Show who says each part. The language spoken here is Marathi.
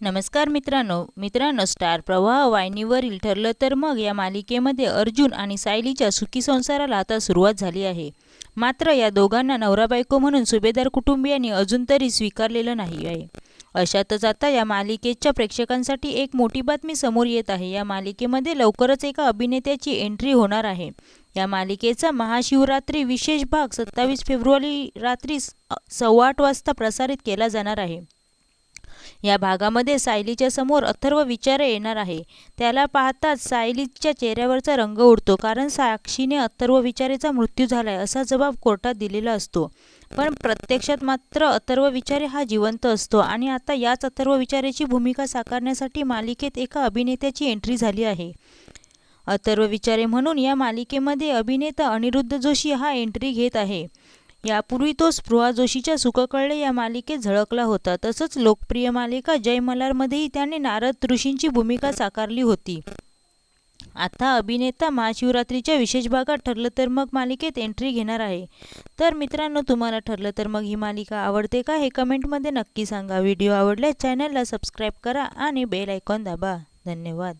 Speaker 1: नमस्कार मित्रांनो मित्रांनो स्टार प्रवाह वाहिनीवरील ठरलं तर मग या मालिकेमध्ये अर्जुन आणि सायलीच्या सुखी संसाराला आता सुरुवात झाली आहे. मात्र या दोघांना नवरा बायको म्हणून सुभेदार कुटुंबियांनी अजून तरी स्वीकारलेलं नाही आहे. अशातच आता या मालिकेच्या प्रेक्षकांसाठी एक मोठी बातमी समोर येत आहे. या मालिकेमध्ये लवकरच एका अभिनेत्याची एंट्री होणार आहे. या मालिकेचा महाशिवरात्री विशेष भाग सत्तावीस फेब्रुवारी रात्री सव्वा आठ वाजता प्रसारित केला जाणार आहे. या भागामध्ये सायलीच्या समोर अथर्व विचारे येणार आहे. त्याला पाहताच सायलीच्या चेहऱ्यावरचा रंग उडतो कारण साक्षीने अथर्व विचारेचा मृत्यू झालाय असा जबाब कोर्टात दिलेला असतो. पण प्रत्यक्षात मात्र अथर्व विचारे हा जिवंत असतो आणि आता याच अथर्व विचारेची भूमिका साकारण्यासाठी मालिकेत एका अभिनेत्याची एंट्री झाली आहे. अथर्व विचारे म्हणून या मालिकेमध्ये अभिनेता अनिरुद्ध जोशी हा एंट्री घेत आहे. यापूर्वी तो स्पृहा जोशीच्या सुखकळले या मालिकेत झळकला होता. तसंच लोकप्रिय मालिका जय मल्हारमध्येही त्याने नारद ऋषींची भूमिका साकारली होती. आता अभिनेता महाशिवरात्रीच्या विशेष भागात ठरलं तर मग मालिकेत एंट्री घेणार आहे. तर मित्रांनो तुम्हाला ठरलं तर मग ही मालिका आवडते का हे कमेंटमध्ये नक्की सांगा. व्हिडिओ आवडल्यास चॅनलला सबस्क्राईब करा आणि बेल आयकॉन दाबा. धन्यवाद.